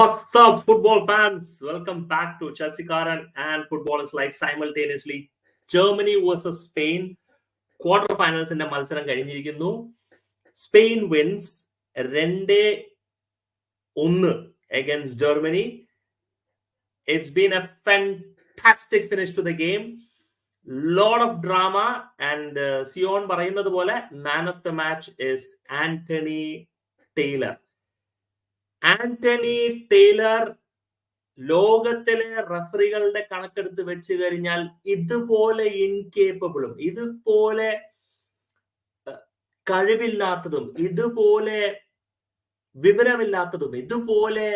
What's up, football fans? Welcome back to Chelsea Karan and Football is Life simultaneously. Germany versus Spain quarter ഫൈനൽസിന്റെ മത്സരം കഴിഞ്ഞിരിക്കുന്നു. Spain wins രണ്ട് ഒന്ന് against Germany it's been a fantastic finish to the game lot of drama and Zion പറയുന്നത് പോലെ man of the match is Anthony Taylor Anthony Taylor ലോകത്തിലെ റഫറികളുടെ കണക്കെടുത്ത് വെച്ച് കഴിഞ്ഞാൽ ഇതുപോലെ ഇൻകേപ്പബിളും ഇതുപോലെ കഴിവില്ലാത്തതും ഇതുപോലെ വിവരമില്ലാത്തതും ഇതുപോലെ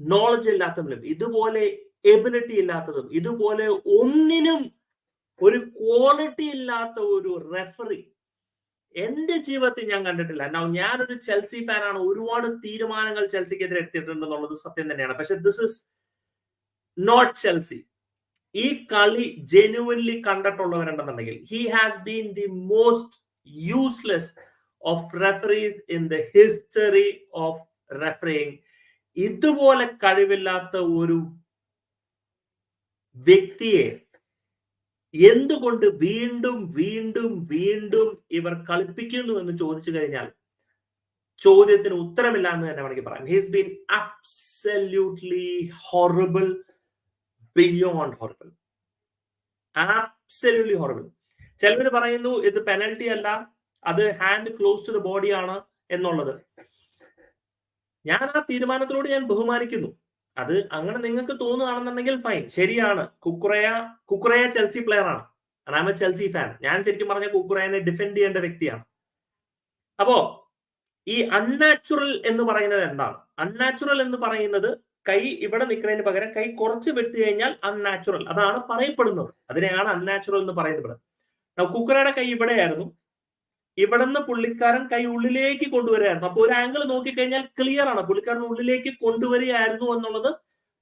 നോളജ് ഇല്ലാത്തതും ഇതുപോലെ എബിലിറ്റി ഇല്ലാത്തതും ഇതുപോലെ ഒന്നിനും ഒരു ക്വാളിറ്റി ഇല്ലാത്ത ഒരു റെഫറി എന്റെ ജീവിതത്തിൽ ഞാൻ കണ്ടിട്ടില്ല. നൗ ഞാനൊരു ചെൽസി ഫാനാണ് ഒരുപാട് തീരുമാനങ്ങൾ ചെൽസിക്കെതിരെ എടുത്തിട്ടുണ്ടെന്നുള്ളത് സത്യം തന്നെയാണ്. പക്ഷെ ദിസ് ഇസ് നോട്ട് ചെൽസി ഈ കളി genuinely കണ്ടിട്ടുള്ളവരുണ്ടെന്നുണ്ടെങ്കിൽ he has been the most useless of referees in the history of refereeing ഇതുപോലെ കഴിവില്ലാത്ത ഒരു വ്യക്തിയെ എന്തുകൊണ്ട് വീണ്ടും വീണ്ടും വീണ്ടും ഇവർ കളിപ്പിക്കുന്നു എന്ന് ചോദിച്ചു കഴിഞ്ഞാൽ ചോദ്യത്തിന് ഉത്തരമില്ല എന്ന് തന്നെ വേണമെങ്കിൽ പറയാം. He's been absolutely horrible beyond horrible absolutely horrible ചിലവർ പറയുന്നു ഇത് പെനൽറ്റി അല്ല അത് ഹാൻഡ് ക്ലോസ് ടു ദ ബോഡിയാണ് എന്നുള്ളത്. ഞാൻ ആ തീരുമാനത്തിലൂടെ ഞാൻ ബഹുമാനിക്കുന്നു. അത് അങ്ങനെ നിങ്ങൾക്ക് തോന്നുകയാണെന്നുണ്ടെങ്കിൽ ഫൈൻ ശരിയാണ്. കുക്കുറയ കുക്കുറയ ചെൽസി പ്ലെയർ ആണ്. ഐ ചെൽസി ഫാൻ ഞാൻ ശരിക്കും പറഞ്ഞ കുക്കുറയനെ ഡിഫെൻഡ് ചെയ്യേണ്ട വ്യക്തിയാണ്. അപ്പോ ഈ അൺനാച്ചുറൽ എന്ന് പറയുന്നത് എന്താണ്? അൺനാച്ചുറൽ എന്ന് പറയുന്നത് കൈ ഇവിടെ നിൽക്കുന്നതിന് പകരം കൈ കുറച്ച് വെട്ടി കഴിഞ്ഞാൽ അൺനാച്ചുറൽ അതാണ് പറയപ്പെടുന്നത്. അതിനെയാണ് അൺനാച്ചുറൽ എന്ന് പറയുന്നത്. കുക്കുറയുടെ കൈ ഇവിടെയായിരുന്നു. ഇവിടെ നിന്ന് പുള്ളിക്കാരൻ കൈ ഉള്ളിലേക്ക് കൊണ്ടുവരികയായിരുന്നു. അപ്പൊ ഒരു ആംഗിൾ നോക്കിക്കഴിഞ്ഞാൽ ക്ലിയർ ആണ്. പുള്ളിക്കാരൻ ഉള്ളിലേക്ക് കൊണ്ടുവരികയായിരുന്നു എന്നുള്ളത്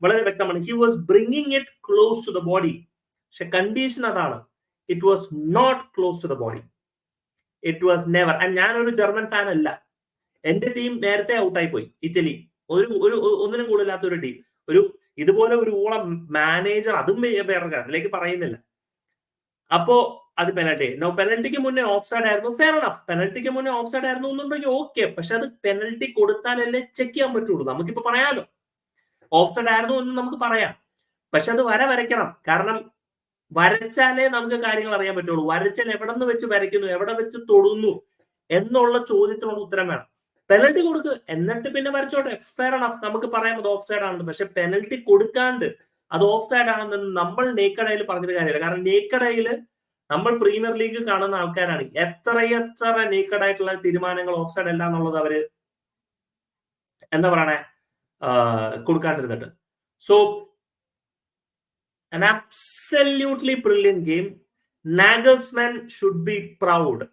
വളരെ വ്യക്തമാണ്. He was bringing it close to the body പക്ഷെ കണ്ടീഷൻ അതാണ്. It was not close to the body it was never and ഞാനൊരു ജർമ്മൻ ഫാൻ അല്ല. എന്റെ ടീം നേരത്തെ ഔട്ടായി പോയി. ഇറ്റലി ഒരു ഒരു ഒന്നിനും കൂടുതലാത്ത ഒരു ടീം ഒരു ഇതുപോലെ ഒരു ഊളം മാനേജർ അതും വേറെ കാര്യത്തിലേക്ക് പറയുന്നില്ല. അപ്പോ അത് പെനൽറ്റി നോ പെനൽറ്റിക്ക് മുന്നേ ഓഫ് സൈഡ് ആയിരുന്നു. ഫെയർ എനഫ് പെനൽറ്റിക്ക് മുന്നേ ഓഫ് സൈഡ് ആയിരുന്നു എന്നുണ്ടെങ്കിൽ ഓക്കെ പക്ഷെ അത് പെനൽറ്റി കൊടുത്താലല്ലേ ചെക്ക് ചെയ്യാൻ പറ്റുള്ളൂ. നമുക്കിപ്പോ പറയാലോ. ഓഫ് സൈഡ് ആയിരുന്നു എന്ന് നമുക്ക് പറയാം. പക്ഷെ അത് വര വരയ്ക്കണം. കാരണം വരച്ചാലേ നമുക്ക് കാര്യങ്ങൾ അറിയാൻ പറ്റുള്ളൂ. വരച്ചാൽ എവിടെ നിന്ന് വെച്ച് വരയ്ക്കുന്നു? എവിടെ വെച്ച് തൊടുന്നു? എന്നുള്ള ചോദ്യത്തിനുള്ള ഉത്തരം വേണം. പെനൽറ്റി കൊടുക്കുക എന്നിട്ട് പിന്നെ വരച്ചോട്ടെ. ഫെയർ എനഫ് നമുക്ക് പറയാം അത് ഓഫ് സൈഡ് ആണെന്ന്. പക്ഷെ പെനൽറ്റി കൊടുക്കാണ്ട് അത് ഓഫ് സൈഡ് ആണെന്ന് നമ്മൾ നേക്കടയിൽ പറഞ്ഞിട്ട് കാര്യമില്ല. കാരണം നേക്കടയിൽ നമ്മൾ പ്രീമിയർ ലീഗ് കാണുന്ന ആൾക്കാരാണ്. എത്രയെത്ര നേക്കഡായിട്ടുള്ള തീരുമാനങ്ങൾ ഓഫ് സൈഡ് അല്ല എന്നുള്ളത് അവർ എന്താ പറയണേ? കൊടുക്കാണ്ടിരുന്നിട്ട്. So an absolutely brilliant game. Nagelsmann should be proud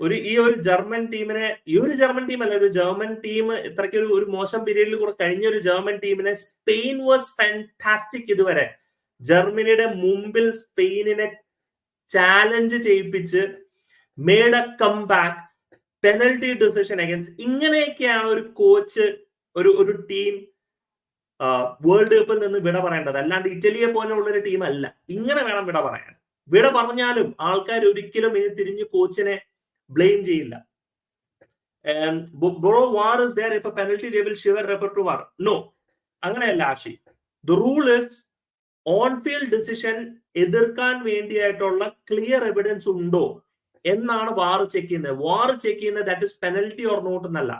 ഒരു ഈ ഒരു ജർമ്മൻ ടീമിനെ ഈ ഒരു ജർമ്മൻ ടീം അല്ല ഒരു ജർമ്മൻ ടീം ഇത്രയ്ക്ക് ഒരു ഒരു മോശം പീരീഡിൽ കൂടെ കഴിഞ്ഞ ഒരു ജർമ്മൻ ടീമിനെ സ്പെയിൻ വാസ് ഫാന്റാസ്റ്റിക് ഇതുവരെ. ജർമ്മനിയുടെ മുമ്പിൽ സ്പെയിനിനെ ചാലഞ്ച് ചെയ്യിപ്പിച്ച് made a comeback penalty decision against ഇങ്ങനെയൊക്കെയാണ് ഒരു കോച്ച് ഒരു ഒരു ടീം വേൾഡ് കപ്പിൽ നിന്ന് വിട പറയേണ്ടത്. അല്ലാണ്ട് ഇറ്റലിയെ പോലെയുള്ള ഒരു ടീം അല്ല. ഇങ്ങനെ വേണം വിട പറയാൻ. വിട പറഞ്ഞാലും ആൾക്കാർ ഒരിക്കലും ഇനി തിരിഞ്ഞ് കോച്ചിനെ ബ്ലെയിം ചെയ്യില്ല. Bro VAR is there if a penalty they will shiver refer to VAR no അങ്ങനെയല്ല Ashi the rule is on field decision എതിർക്കാൻ വേണ്ടിയായിട്ടുള്ള ക്ലിയർ എവിഡൻസ് ഉണ്ടോ എന്നാണ് വാർ ചെക്ക് ചെയ്യുന്നത്. വാർ ചെക്ക് ചെയ്യുന്നത് that is penalty or not എന്നല്ല.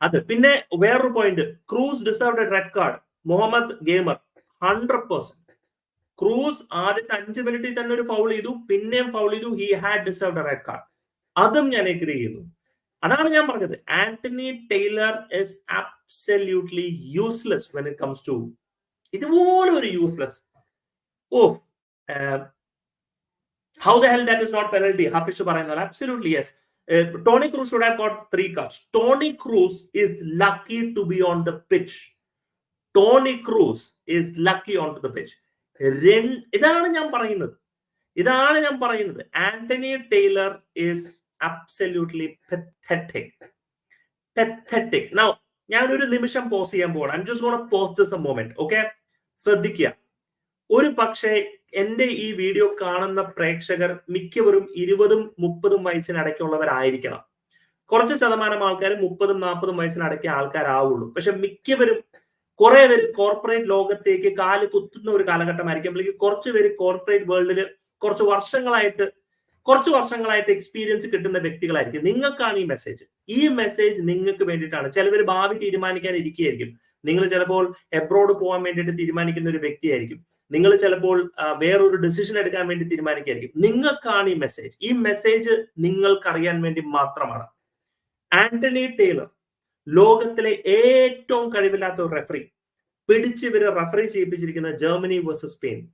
അത് പിന്നെ വേറൊരു point Kroos deserve red card Muhammad gamer hundred percent Kroos ആദ്യത്തെ അഞ്ച് മിനിറ്റിൽ തന്നെ ഒരു ഫൗൾ ചെയ്തു പിന്നെയും ഫൗൾ ചെയ്തു. He had deserved red card അതും ഞാൻ എഗ്രി ചെയ്യുന്നു. അതാണ് ഞാൻ പറഞ്ഞത്. Anthony Taylor is absolutely useless when it comes to ഇതുപോലെ ഒരു useless oh how the hell that is not penalty Hafish പറയുന്നത് absolutely yes Toni Kroos should have got three cards Toni Kroos is lucky to be on the pitch Toni Kroos is lucky on to the pitch ഇതാണ് ഞാൻ പറയുന്നത്. ഇതാണ് ഞാൻ പറയുന്നത്. Anthony Taylor is absolutely pathetic pathetic now ഞാൻ ഒരു നിമിഷം pause ചെയ്യാൻ പോകണം I'm just pause this a moment okay ശ്രദ്ധിക്കുക. ഒരു പക്ഷേ എന്റെ ഈ വീഡിയോ കാണുന്ന പ്രേക്ഷകർ മിക്കവരും ഇരുപതും മുപ്പതും വയസ്സിനിടയ്ക്കുള്ളവരായിരിക്കണം. കുറച്ച് ശതമാനം ആൾക്കാർ മുപ്പതും നാൽപ്പതും വയസ്സിനിടയ്ക്ക് ആൾക്കാരാവുള്ളൂ. പക്ഷെ മിക്കവരും കുറെ പേര് കോർപ്പറേറ്റ് ലോകത്തേക്ക് കാൽ കുത്തുന്ന ഒരു കാലഘട്ടമായിരിക്കും. അല്ലെങ്കിൽ കുറച്ച് പേര് കോർപ്പറേറ്റ് വേൾഡിൽ കുറച്ച് വർഷങ്ങളായിട്ട് കുറച്ച് വർഷങ്ങളായിട്ട് എക്സ്പീരിയൻസ് കിട്ടുന്ന വ്യക്തികളായിരിക്കും. നിങ്ങൾക്കാണ് ഈ മെസ്സേജ് ഈ മെസ്സേജ് നിങ്ങൾക്ക് വേണ്ടിയിട്ടാണ്. ചിലവർ ഭാവി തീരുമാനിക്കാൻ ഇരിക്കുകയായിരിക്കും. നിങ്ങൾ ചിലപ്പോൾ എബ്രോഡ് പോകാൻ വേണ്ടിയിട്ട് തീരുമാനിക്കുന്ന ഒരു വ്യക്തിയായിരിക്കും. നിങ്ങൾ ചിലപ്പോൾ വേറൊരു ഡിസിഷൻ എടുക്കാൻ വേണ്ടി തീരുമാനിക്കുകയായിരിക്കും. നിങ്ങൾക്കാണ് ഈ മെസ്സേജ് ഈ മെസ്സേജ് നിങ്ങൾക്കറിയാൻ വേണ്ടി മാത്രമാണ്. ആന്റണി ടൈലർ ലോകത്തിലെ ഏറ്റവും കഴിവില്ലാത്ത ഒരു റെഫറി പിടിച്ച് ഇവർ റെഫറി ചെയ്യിപ്പിച്ചിരിക്കുന്ന ജർമ്മനി വേഴ്സസ് സ്പെയിൻ.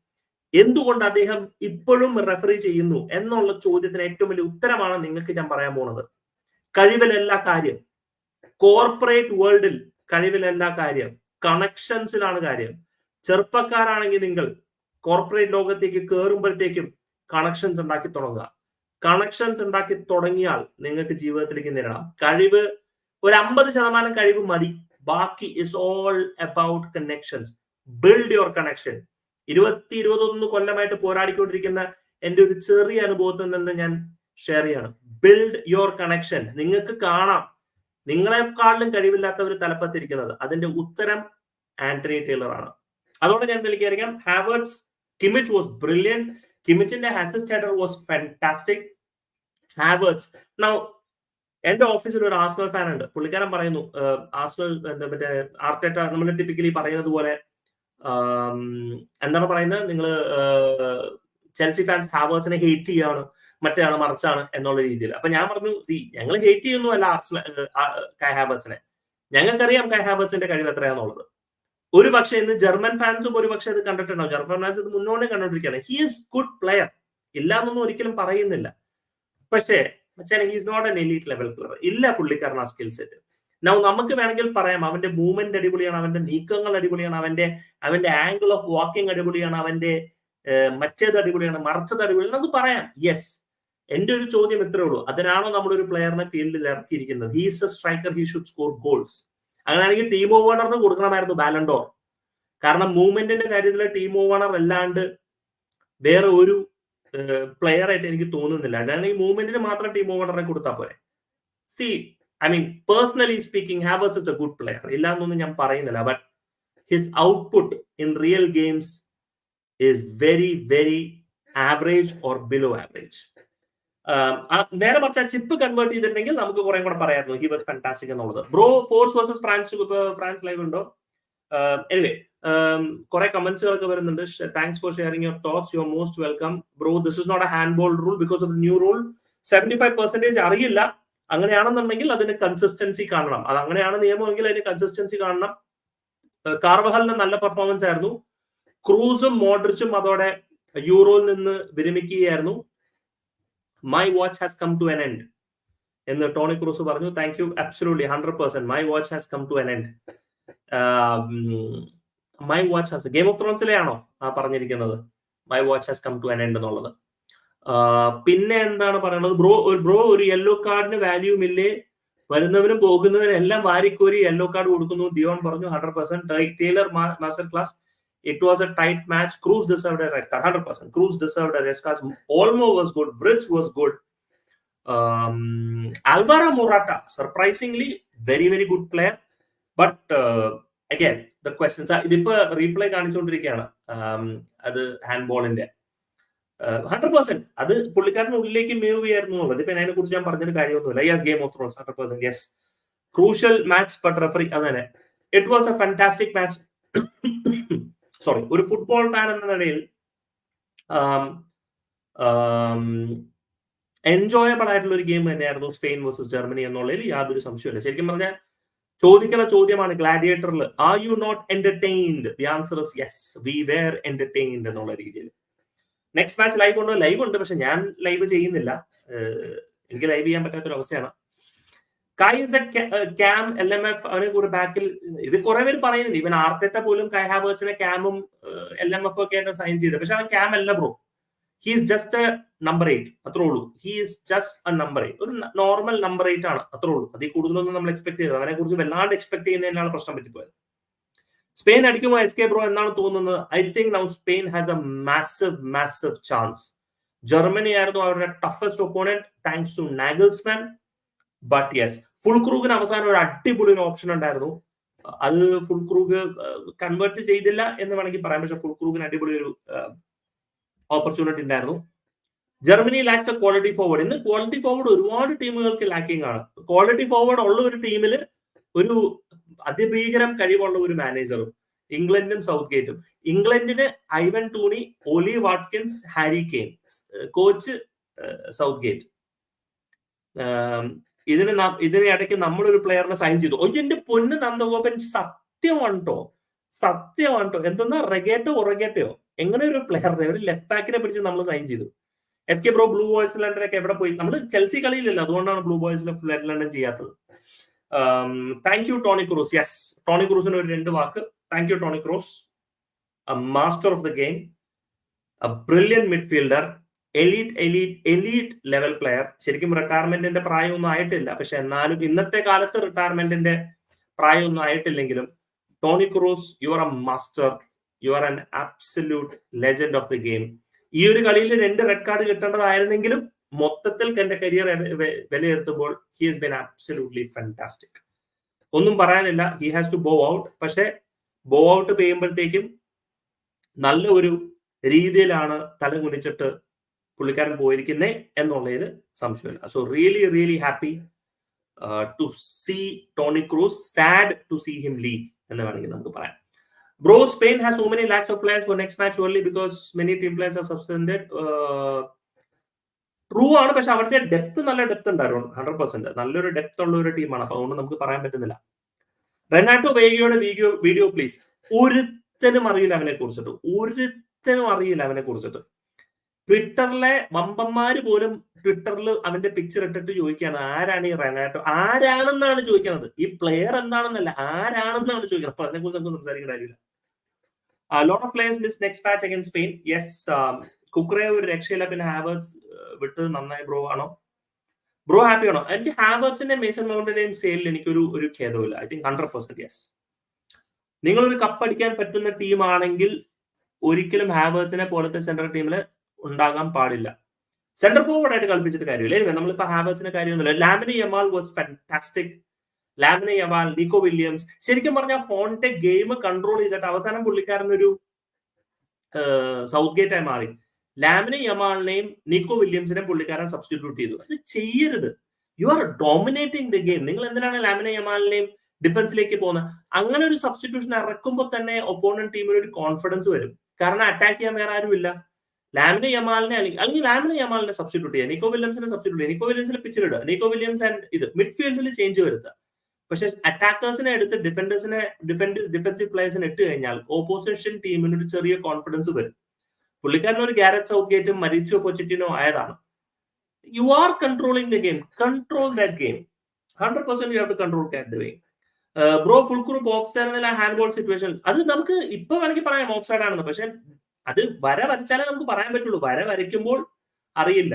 എന്തുകൊണ്ട് അദ്ദേഹം ഇപ്പോഴും റെഫറി ചെയ്യുന്നു എന്നുള്ള ചോദ്യത്തിന് ഏറ്റവും വലിയ ഉത്തരമാണ് നിങ്ങൾക്ക് ഞാൻ പറയാൻ പോണത് കഴിവിലല്ല കാര്യം. കോർപ്പറേറ്റ് വേൾഡിൽ കഴിവിലല്ല കാര്യം. കണക്ഷൻസിലാണ് കാര്യം. ചെറുപ്പക്കാരാണെങ്കിൽ നിങ്ങൾ കോർപ്പറേറ്റ് ലോകത്തേക്ക് കയറുമ്പോഴത്തേക്കും കണക്ഷൻസ് ഉണ്ടാക്കി തുടങ്ങുക. കണക്ഷൻസ് ഉണ്ടാക്കി തുടങ്ങിയാൽ നിങ്ങൾക്ക് ജീവിതത്തിലേക്ക് നേരിടാം. കഴിവ് ഒരു അമ്പത് ശതമാനം കഴിവ് മതി. ബാക്കി is all about connections build your connection ഇരുപത്തി ഇരുപത്തൊന്ന് കൊല്ലമായിട്ട് പോരാടിക്കൊണ്ടിരിക്കുന്ന എന്റെ ഒരു ചെറിയ അനുഭവത്തിൽ നിന്ന് ഞാൻ ഷെയർ ചെയ്യാണ്. ബിൽഡ് യുവർ കണക്ഷൻ നിങ്ങൾക്ക് കാണാം. നിങ്ങളെക്കാളിലും കഴിവില്ലാത്ത ഒരു തലപ്പത്തിരിക്കുന്നത് അതിന്റെ ഉത്തരം ആന്റണി ടൈലർ ആണ്. അതുകൊണ്ട് ഞാൻ വിളിക്കായിരിക്കാം ഹാവേർഡ്സ് കിമിച്ച് വാസ് ബ്രില്യൻ കിമിച്ചിന്റെ അസിസ്റ്റേറ്റർ വാസ് ഫാന്റാസ്റ്റിക് ഹാവേർഡ്സ് നൗ എന്റെ ഓഫീസിൽ ഒരു ആസ്നൽ ഫാൻ ഉണ്ട്. പുള്ളിക്കാരൻ പറയുന്നു ആസ്നൽ എന്താ മറ്റേ ആർട്ടേറ്റ നമ്മൾ ടിപ്പിക്കലി പറയുന്നത് പോലെ എന്താണ് പറയുന്നത്? നിങ്ങൾ ചെൽസി ഫാൻസ് ഹാവേഴ്സിനെ ഹേറ്റ് ചെയ്യാണ് മറ്റേയാണ് മറിച്ചാണ് എന്നുള്ള രീതിയിൽ. അപ്പൊ ഞാൻ പറഞ്ഞു സി ഞങ്ങൾ ഹേറ്റ് ചെയ്യുന്നു അല്ല കൈ ഹാബേഴ്സിനെ ഞങ്ങൾക്കറിയാം കൈ ഹാബേഴ്സിന്റെ കഴിവ് എത്രയാണെന്നുള്ളത് ഒരു പക്ഷേ ഇന്ന് ജർമ്മൻ ഫാൻസും ഒരു പക്ഷേ ഇത് കണ്ടിട്ടുണ്ടാവും. ജർമ്മൻ ഫാൻസ് ഇത് മുന്നോട്ട് കണ്ടോണ്ടിരിക്കുകയാണ് ഹി ഈസ് ഗുഡ് പ്ലെയർ ഇല്ല എന്നൊന്നും ഒരിക്കലും പറയുന്നില്ല. പക്ഷേ മച്ചാനെ he's not an elite level player ഇല്ല പുള്ളിക്കാരൻ ആ സ്കിൽ സെറ്റ് നൗ നമുക്ക് വേണമെങ്കിൽ പറയാം അവന്റെ മൂവ്മെന്റ് അടിപൊളിയാണ് അവന്റെ നീക്കങ്ങൾ അടിപൊളിയാണ് അവന്റെ അവന്റെ ആംഗിൾ ഓഫ് വാക്കിംഗ് അടിപൊളിയാണ് അവന്റെ മറ്റേത് അടിപൊളിയാണ് മറച്ചത് അടിപൊളിയാണ്. നമുക്ക് പറയാം യെസ് എന്റെ ഒരു ചോദ്യം ഇത്രേ ഉള്ളൂ. അതിനാണോ നമ്മുടെ ഒരു പ്ലെയറിനെ ഫീൽഡിൽ ഇറക്കിയിരിക്കുന്നത്? He's a striker he should score goals അങ്ങനെയാണെങ്കിൽ ടീം ഓവണറിന് കൊടുക്കണമായിരുന്നു ബാലൻഡോർ കാരണം മൂവ്മെന്റിന്റെ കാര്യത്തിൽ ടീം ഓവണർ അല്ലാണ്ട് വേറെ ഒരു പ്ലെയർ ആയിട്ട് എനിക്ക് തോന്നുന്നില്ല. അതാണെങ്കിൽ മൂവ്മെന്റിന് മാത്രം ടീം ഓർഡറിനെ കൊടുത്താൽ പോരെ. See I mean personally speaking Havertz is a good player ഇല്ല എന്നൊന്നും ഞാൻ പറയുന്നില്ല. But his output in real games is very very average or below average നേരെ മറിച്ച് ആ ചിപ്പ് കൺവേർട്ട് ചെയ്തിട്ടുണ്ടെങ്കിൽ നമുക്ക് കുറെ കൂടെ പറയാമായിരുന്നു. ഹി വാസ് ഫാന്റാസ്റ്റിക് എന്നുള്ളത്. ബ്രോ ഫോർസ് വേഴ്സസ് ഫ്രാൻസ് ഫ്രാൻസ് ലൈവ് ഉണ്ടോ? എനിവേ കുറെ കമന്റ്സുകളൊക്കെ വരുന്നുണ്ട്. Thanks for sharing your thoughts you are most welcome bro this is not a handball rule because of new rule seventy five percentage അറിയില്ല. അങ്ങനെയാണെന്നുണ്ടെങ്കിൽ അതിന് consistency കാണണം. അത് അങ്ങനെയാണ് നിയമമെങ്കിൽ അതിന് കൺസിസ്റ്റൻസി കാണണം. കാർവഹലിന് നല്ല പെർഫോമൻസ് ആയിരുന്നു. ക്രൂസും മോഡ്രിച്ചും അതോടെ യൂറോയിൽ നിന്ന് വിരമിക്കുകയായിരുന്നു. My watch has come to an end എന്ന് ടോണി ക്രൂസ് പറഞ്ഞു. Thank you absolutely hundred percent my watch has come to an end my watch has Game of ത്രോൺസിലെ ആണോ ആ പറഞ്ഞിരിക്കുന്നത്? My watch has come to an end എന്നുള്ളത്. പിന്നെ എന്താണ് പറയുന്നത് bro bro ഒരു യെല്ലോ കാർഡിന് വാല്യൂ ഇല്ലേ വരുന്നവരും പോകുന്നവരും എല്ലാം വാരിക്കോരി യെല്ലോ കാർഡ് കൊടുക്കുന്നു. ദിയോൺ പറഞ്ഞു hundred percent Taylor master class it was a tight match Kroos deserved red card hundred percent Kroos deserved red Olmo was good ബ്രിഡ്സ് was good Alvaro Morata surprisingly very very good player but again the questions ഇതിപ്പോ replay കാണിച്ചുകൊണ്ടിരിക്കുകയാണ് അത് hand ബോളിന്റെ hundred percent അത് പുള്ളിക്കാരന്റെ ഉള്ളിലേക്ക് move ചെയ്യായിരുന്നു എന്നുള്ളത്. ഇപ്പൊ അതിനെ കുറിച്ച് ഞാൻ പറഞ്ഞൊരു കാര്യമൊന്നുമില്ല. Yes Game of Thrones hundred percent yes crucial match but referee അത് തന്നെ it was a fantastic match sorry ഒരു ഫുട്ബോൾ ഫാൻ എന്ന നിലയിൽ എൻജോയബിൾ ആയിട്ടുള്ള ഒരു ഗെയിം തന്നെയായിരുന്നു സ്പെയിൻ വേഴ്സസ് ജർമ്മനി എന്നുള്ളതിൽ യാതൊരു സംശയമില്ല ശരിക്കും പറഞ്ഞാൽ ചോദിക്കുന്ന ചോദ്യമാണ് ഗ്ലാഡിയേറ്ററിൽ are you not entertained the answer is yes we were entertained എന്നുള്ള രീതിയിൽ. നെക്സ്റ്റ് മാച്ച് ലൈവ് ഉണ്ടോ? ലൈവ് ഉണ്ട് പക്ഷെ ഞാൻ ലൈവ് ചെയ്യുന്നില്ല. എനിക്ക് ലൈവ് ചെയ്യാൻ പറ്റാത്തൊരു അവസ്ഥയാണ് ക്യാം എൽ എം എഫ് അവനെ കൂടെ ബാക്കിൽ ഇത് കുറെ പേര് പറയുന്നുണ്ട്. ഇവൻ ആർട്ടെറ്റ പോലും കൈ ഹാവേഴ്സിനെ ക്യാമും എൽ എം എഫ് ഒക്കെ ആയിട്ട് സൈൻ ചെയ്ത്. പക്ഷെ അവൻ ക്യാം അല്ല bro he's just number eight അത്രേ ഉള്ളൂ. He is just a number eight ഒരു നോർമൽ നമ്പർ എയ്റ്റ് ആണ് അത്രേ ഉള്ളൂ. അതിൽ കൂടുതലൊന്നും നമ്മൾ എക്സ്പെക്ട് ചെയ്തത് അവനെ കുറിച്ച് വല്ലാണ്ട് എക്സ്പെക്ട് ചെയ്യുന്നതിനാണ് പ്രശ്നം പറ്റിപ്പോയത്. സ്പെയിൻ അടിക്കുമോ എസ് കെ ബ്രോ എന്നാണ് തോന്നുന്നത്. I think now Spain has a massive massive chance Germany ആയിരുന്നു അവരുടെ toughest opponent thanks to Nagelsmann but yes full ക്രൂഗിന് അവസാനം ഒരു അടിപൊളി ഒരു ഓപ്ഷൻ ഉണ്ടായിരുന്നു. അത് ഫുൾ ക്രൂഗ് കൺവേർട്ട് ചെയ്തില്ല എന്ന് വേണമെങ്കിൽ പറയാം. പക്ഷെ ഫുൾ ക്രൂഗിന് അടിപൊളി ഒരു ഓപ്പർച്യൂണിറ്റി ഉണ്ടായിരുന്നു. Germany lacks a quality forward ഇന്ന് ക്വാളിറ്റി ഫോർവേഡ് ഒരുപാട് ടീമുകൾക്ക് ലാക്കിംഗ് ആണ്. ക്വാളിറ്റി ഫോർവേഡ് ഉള്ള ഒരു ടീമിൽ ഒരു അതിഭീകരം കഴിവുള്ള ഒരു മാനേജറും ഇംഗ്ലണ്ടും സൗത്ത് ഗേറ്റും ഇംഗ്ലണ്ടിന് Ivan Toney Ollie Watkins Harry Kane coach Southgate ഇതിന് ഇതിന് ഇടയ്ക്ക് നമ്മളൊരു പ്ലെയറിനെ സൈൻ ചെയ്തു. ഒയ്യ എന്റെ പൊന്ന് നന്ദഗോപൻ സത്യമാണ് കേട്ടോ സത്യമാണ് കേട്ടോ എന്തെന്നാ റെഗേട്ടോ ഉറഗേട്ടയോ എങ്ങനെ ഒരു പ്ലെയറിനെ ഒരു ലെഫ്റ്റ് ബാക്കിനെ പിടിച്ച് നമ്മൾ സൈൻ ചെയ്തു. S K bro blue boys ലണ്ടനൊക്കെ എവിടെ പോയി? നമ്മൾ ചെൽസി കളിയിലല്ല അതുകൊണ്ടാണ് ബ്ലൂ ഫ്ലഡ് ലണ്ടൻ ചെയ്യാത്തത്. Thank you Tony Kroos yes Tony ക്രൂസിന് ഒരു രണ്ട് വാക്ക്. Thank you Tony Kroos master of the game brilliant midfielder elite elite elite level player ശരിക്കും റിട്ടയർമെന്റിന്റെ പ്രായമൊന്നും ആയിട്ടില്ല. പക്ഷെ എന്നാലും ഇന്നത്തെ കാലത്ത് റിട്ടയർമെന്റിന്റെ പ്രായമൊന്നും ആയിട്ടില്ലെങ്കിലും Toni Kroos you are a master you are an absolute legend of the game ഈ ഒരു കളിയിൽ രണ്ട് റെഡ് കാർഡ് കിട്ടേണ്ടതായിരുന്നെങ്കിലും മൊത്തത്തിൽ എന്റെ കരിയർ വിലയിരുത്തുമ്പോൾ he has been absolutely fantastic ഒന്നും പറയാനില്ല he has to bow out പക്ഷെ ബോ ഔട്ട് ചെയ്യുമ്പോഴത്തേക്കും നല്ല ഒരു രീതിയിലാണ് തല കുനിച്ചിട്ട് പുള്ളിക്കാരൻ പോയിരിക്കുന്നേ എന്നുള്ളതിൽ സംശയമില്ല. So really really happy to see Toni Kroos sad to see him leave എന്ന് വേണമെങ്കിൽ നമുക്ക് പറയാം. Bro Spain has so many lakhs of players for next match only because many team players are suspended. True ആണ് പക്ഷെ അവരുടെ depth നല്ല depth ഉണ്ടായിരുന്നു hundred percent നല്ലൊരു ഡെപ്ത് ഉള്ള ഒരു ടീമാണ് അപ്പൊ അതുകൊണ്ട് നമുക്ക് പറയാൻ പറ്റുന്നില്ല. റെനാട്ടോ വേഗിയുടെ വീഡിയോ വീഡിയോ പ്ലീസ് ഒരുത്തനും അറിയില്ല അവനെ കുറിച്ചിട്ട്. ഒരുത്തനും അറിയില്ല അവനെ കുറിച്ചിട്ട്. ട്വിറ്ററിലെ വമ്പന്മാര് പോലും ട്വിറ്ററിൽ അവന്റെ പിക്ചർ ഇട്ടിട്ട് ചോദിക്കുകയാണ് ആരാണ് ഈ റെനാട്ടോ ആരാണെന്നാണ് ചോദിക്കുന്നത് ഈ പ്ലെയർ എന്താണെന്നല്ല ആരാണെന്നാണ് ചോദിക്കുന്നത് അപ്പൊ അതിനെക്കുറിച്ച് നമുക്ക് സംസാരിക്കേണ്ട കാര്യമില്ല. Lot of players miss next match again Spain yes കുക്കറെ ഒരു രക്ഷയില്ല. പിന്നെ ഹാവേഴ്സ് വിട്ട് നന്നായി. ബ്രോ ആണോ? ബ്രോ ഹാപ്പി ആണോ? എനിക്ക് ഹാവേഴ്സിന്റെ മേസൺ മൗണ്ടിന്റെയും സെയിലിൽ എനിക്കൊരു ഒരു ഖേദമില്ല I think hundred percent yes നിങ്ങളൊരു കപ്പ് അടിക്കാൻ പറ്റുന്ന ടീമാണെങ്കിൽ ഒരിക്കലും ഹാവേഴ്സിനെ പോലത്തെ സെൻട്രൽ ടീമിൽ ഉണ്ടാകാൻ പാടില്ല. സെന്റർ ഫോർവേഡ് ആയിട്ട് കളിപ്പിച്ചിട്ട് കാര്യമില്ല. എനിവേ നമ്മളിപ്പോ ഹാവേഴ്സിന്റെ കാര്യമൊന്നുമില്ല. Lamine Yamal was fantastic Lamine Yamal Nico Williams. ശരിക്കും പറഞ്ഞാൽ ഫോണിന്റെ ഗെയിം കൺട്രോൾ ചെയ്തിട്ട് അവസാനം പുള്ളിക്കാരൻ ഒരു സൗത്ത് ഗേറ്റ് ആയി മാറി. ലാമിനെ യമാളിനെയും നിക്കോ വില്യംസിനെയും പുള്ളിക്കാരൻ സബ്സ്റ്റിറ്റ്യൂട്ട് ചെയ്തു. അത് ചെയ്യരുത്. You are dominating the game നിങ്ങൾ എന്തിനാണ് ലാമിനെ യമാലിനെയും ഡിഫൻസിലേക്ക് പോകുന്നത് അങ്ങനെ ഒരു സബ്സ്റ്റിറ്റ്യൂഷൻ ഇറക്കുമ്പോൾ തന്നെ ഒപ്പോണന്റ് ടീമിന് ഒരു കോൺഫിഡൻസ് വരും. കാരണം അറ്റാക്ക് ചെയ്യാൻ വേറെ ആരുമില്ല ലാമിനെ യമാലിനെ അല്ലെങ്കിൽ അല്ലെങ്കിൽ ലാമിനെ യമാലിനെ സബ്സ്റ്റിറ്റ്യൂട്ട് ചെയ്യുക നിക്കോ വില്യംസിനെ സബ്സ്റ്റിറ്റ്യൂട്ട് ചെയ്യുക നിക്കോ വില്യംസിനെ പിച്ചിലിടുക നിക്കോ വില്യംസ് ആൻഡ് ഇത്. മിഡ്ഫീൽഡിൽ ചേഞ്ച് വരുത്തുക. പക്ഷെ അറ്റാക്കേഴ്സിനെ എടുത്ത് ഡിഫൻഡേഴ്സിനെ ഡിഫൻഡ് ഡിഫൻസീവ് പ്ലേയേഴ്സിനെ ഇട്ട് കഴിഞ്ഞാൽ ഓപ്പോസിഷൻ ടീമിന് ഒരു ചെറിയ കോൺഫിഡൻസ് വരും. പുള്ളിക്കാരൻ ഒരു ഗാരറ്റ് സൗത്ത് ഗേറ്റും മരിച്ചോ പൊച്ചിറ്റിനോ ആയതാണ്. You are controlling the game control that game hundred percent you have to control the way bro full group offside എന്നുള്ള ഹാൻഡ് ബോൾ സിറ്റുവേഷൻ അത് നമുക്ക് ഇപ്പൊ വേണമെങ്കിൽ പറയാം ഓഫ് സൈഡ് ആണെന്ന്. പക്ഷെ അത് വര വരച്ചാലേ നമുക്ക് പറയാൻ പറ്റുള്ളൂ. വര വരയ്ക്കുമ്പോൾ അറിയില്ല.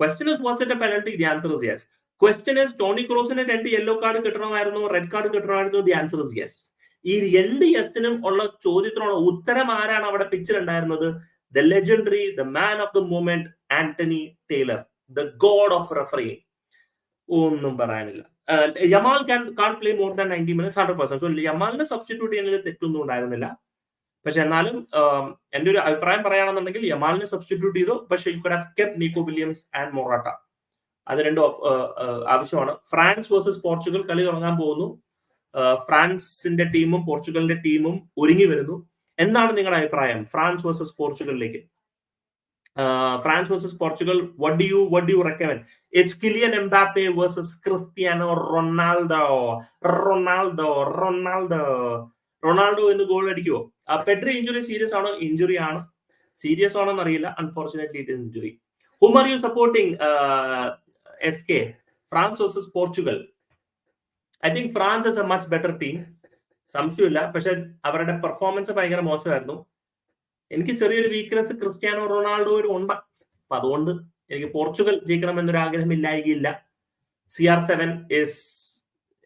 Question is was it a penalty the answer is yes question is Toni ക്രോസിന് രണ്ട് യെല്ലോ കാർഡ് കിട്ടണമായിരുന്നു റെഡ് കാർഡ് കിട്ടണമായിരുന്നു ദി ആൻസർ ഇസ് യെസ് ഈ രണ്ട് യെസിനും ഉള്ള ചോദ്യത്തിനുള്ള ഉത്തരം ആരാണ് അവിടെ പിക്ചർ ഉണ്ടായിരുന്നത് the legendary the man of the moment Anthony Taylor the god of referee ഒന്നും പറയാനില്ല. Yamal can can't play more than ninety minutes hundred percent so യമാലിനെ substitute ചെയ്യുന്നതിൽ തെറ്റൊന്നും ഉണ്ടായിരുന്നില്ല. പക്ഷെ എന്നാലും എന്റെ ഒരു അഭിപ്രായം പറയുകയാണെന്നുണ്ടെങ്കിൽ യമാലിനെ സബ്സ്റ്റിറ്റ്യൂട്ട് ചെയ്തു. പക്ഷെ you could have kept Nico Williams and Morata അത് രണ്ട് ആവശ്യമാണ്. ഫ്രാൻസ് വേഴ്സസ് പോർച്ചുഗൽ കളി തുടങ്ങാൻ പോകുന്നു. ഫ്രാൻസിന്റെ ടീമും പോർച്ചുഗലിന്റെ ടീമും ഒരുങ്ങി വരുന്നു. എന്താണ് നിങ്ങളുടെ അഭിപ്രായം France versus പോർച്ചുഗലിലേക്ക്? France versus Portugal what do you what do recommend it's Kylian Mbappe versus Cristiano Ronaldo Ronaldo Ronaldo Ronaldo എന്ന് ഗോൾ അടിക്കുമോ പെട്രി ഇഞ്ചുറി സീരിയസ് ആണോ? ഇഞ്ചുറി ആണ്. സീരിയസ് ആണോ എന്നറിയില്ല unfortunately it injury hmm are you supporting S K France versus Portugal I think France is a much better team സംശയമില്ല. പക്ഷെ അവരുടെ performance ഭയങ്കര മോശമായിരുന്നു. എനിക്ക് ചെറിയൊരു വീക്ക്നെസ് ക്രിസ്ത്യാനോ ഒരു ഉണ്ട്. അപ്പൊ അതുകൊണ്ട് എനിക്ക് പോർച്ചുഗൽ ജയിക്കണം എന്നൊരു ആഗ്രഹം ഇല്ലായികയില്ല. സി ആർ സെവൻ ഇസ്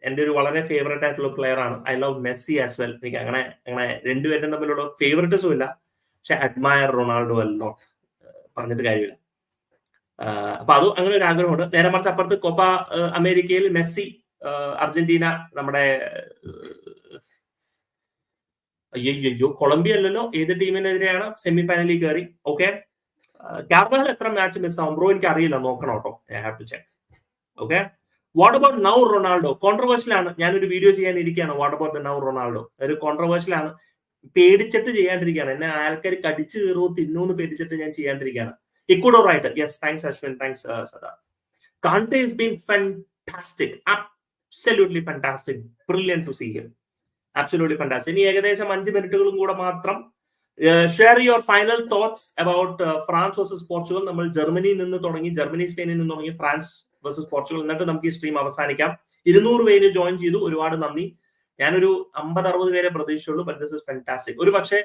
എന്റെ ഒരു വളരെ ഫേവറേറ്റ് ആയിട്ടുള്ള പ്ലെയർ ആണ്. I love Messi as well എനിക്ക് അങ്ങനെ അങ്ങനെ രണ്ടുപേരും തമ്മിലുള്ള ഫേവറേറ്റസും ഇല്ല. പക്ഷെ അഡ്മയർ റൊണാൾഡോ അല്ലോ പറഞ്ഞിട്ട് കാര്യമില്ല. അപ്പൊ അതും അങ്ങനെ ഒരു ആഗ്രഹമുണ്ട്. നേരെ മറിച്ച് അപ്പുറത്ത് കോപ്പ അമേരിക്കയിൽ മെസ്സി അർജന്റീന നമ്മുടെ അയ്യോ കൊളംബിയ അല്ലല്ലോ ഏത് ടീമിനെതിരെയാണ് സെമി ഫൈനലിൽ കയറി? ഓക്കെ. കാർബാൽ എത്ര മാച്ച് മിസ് ആവും? ബ്രോ എനിക്ക് അറിയില്ല നോക്കണം കേട്ടോ. I have to check okay. What about now Ronaldo? Controversial ആണ്. ഞാനൊരു വീഡിയോ ചെയ്യാൻ ഇരിക്കുകയാണ്. What about the now Ronaldo? ഒരു കോൺട്രവേഴ്ഷ്യൽ ആണ്. പേടിച്ചിട്ട് ചെയ്യാണ്ടിരിക്കുകയാണ്. എന്നെ ആൾക്കാർ കടിച്ചു കയറുമോ തിന്നൂന്ന് പേടിച്ചിട്ട് ഞാൻ ചെയ്യാണ്ടിരിക്കുകയാണ്. Ecuador Yes, thanks, Ashwin. Thanks, uh, സദാ Kante has been fantastic. Absolutely fantastic. Brilliant to see him. Absolutely fantastic. ഇനി ഏകദേശം അഞ്ച് മിനിറ്റുകളും കൂടെ മാത്രം share your final thoughts about France versus Portugal നമ്മൾ ജർമ്മനിയിൽ നിന്ന് തുടങ്ങി ജർമ്മനി സ്പെയിനിൽ നിന്ന് തുടങ്ങി ഫ്രാൻസ് വേഴ്സസ് പോർച്ചുഗൽ എന്നിട്ട് നമുക്ക് ഈ സ്ട്രീം അവസാനിക്കാം ഇരുന്നൂറ് പേര് ജോയിൻ ചെയ്തു ഒരുപാട് നന്ദി ഞാനൊരു അമ്പത് അറുപത് പേരെ പ്രതീക്ഷിച്ചുള്ളൂ ബട്ട് ദിസ് ഇസ് ഫാന്റാസ്റ്റിക് ഒരു പക്ഷേ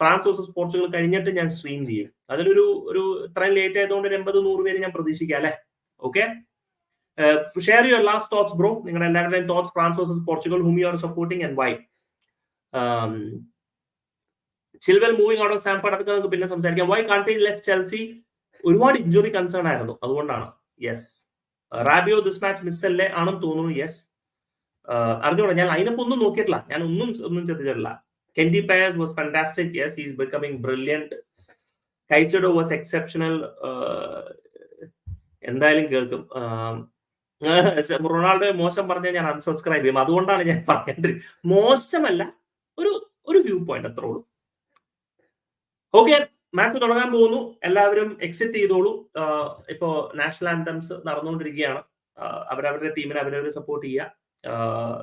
ഫ്രാൻസ് വേഴ്സസ് പോർച്ചുഗൽ കഴിഞ്ഞിട്ട് ഞാൻ സ്ട്രീം ചെയ്യും. അതിലൊരു ഒരു ഇത്രയും ലേറ്റ് ആയതുകൊണ്ട് ഒരു എൺപത് നൂറ് പേര് ഞാൻ പ്രതീക്ഷിക്കാം അല്ലെ? Okay share your last thoughts bro നിങ്ങളുടെ എല്ലാവരുടെയും thoughts France versus Portugal whom are supporting and why Chilwell moving out of Stamford അതൊക്കെ നമുക്ക് പിന്നെ സംസാരിക്കാം. വൈ കൺട്രി ലെഫ്റ്റ് ചെൽസി ഒരുപാട് ഇഞ്ചുറി കൺസേൺ ആയിരുന്നു. അതുകൊണ്ടാണ്. Yes Rabiot this match miss അല്ലേ ആണെന്ന് തോന്നുന്നു. യെസ് അറിഞ്ഞോളാം ഞാൻ അതിനൊപ്പം ഒന്നും നോക്കിയിട്ടില്ല. ഞാൻ ഒന്നും ഒന്നും ശ്രദ്ധിച്ചിട്ടില്ല. കെൻഡി Payas was fantastic. Yes, he's becoming brilliant. കൈറ്റഡോ was exceptional. എന്തായാലും കേൾക്കും. റൊണാൾഡോ മോശം പറഞ്ഞാൽ ഞാൻ അൺസബ്സ്ക്രൈബ് ചെയ്യും. അതുകൊണ്ടാണ് ഞാൻ പറയേണ്ടത്. മോശമല്ല ഒരു ഒരു വ്യൂ പോയിന്റ് അത്രേ ഉള്ളൂ. ഓക്കെ മാച്ച് തുടങ്ങാൻ പോകുന്നു. എല്ലാവരും എക്സിറ്റ് ചെയ്തോളൂ. ഇപ്പോ നാഷണൽ ആന്തംസ് നടന്നുകൊണ്ടിരിക്കുകയാണ്. അവരവരുടെ ടീമിനെ അവരവരെ സപ്പോർട്ട് ചെയ്യുക.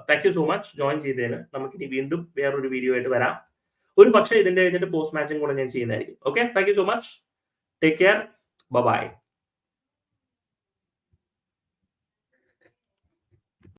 Thank you so much join ചെയ്തതിന് നമുക്ക് ഇനി വീണ്ടും വേറൊരു വീഡിയോ ആയിട്ട് വരാം. ഒരു പക്ഷേ ഇതിന്റെ ഇതിന്റെ പോസ്റ്റ് മാച്ചും കൂടെ ഞാൻ ചെയ്യുന്നതായിരിക്കും. Okay thank you so much take care bye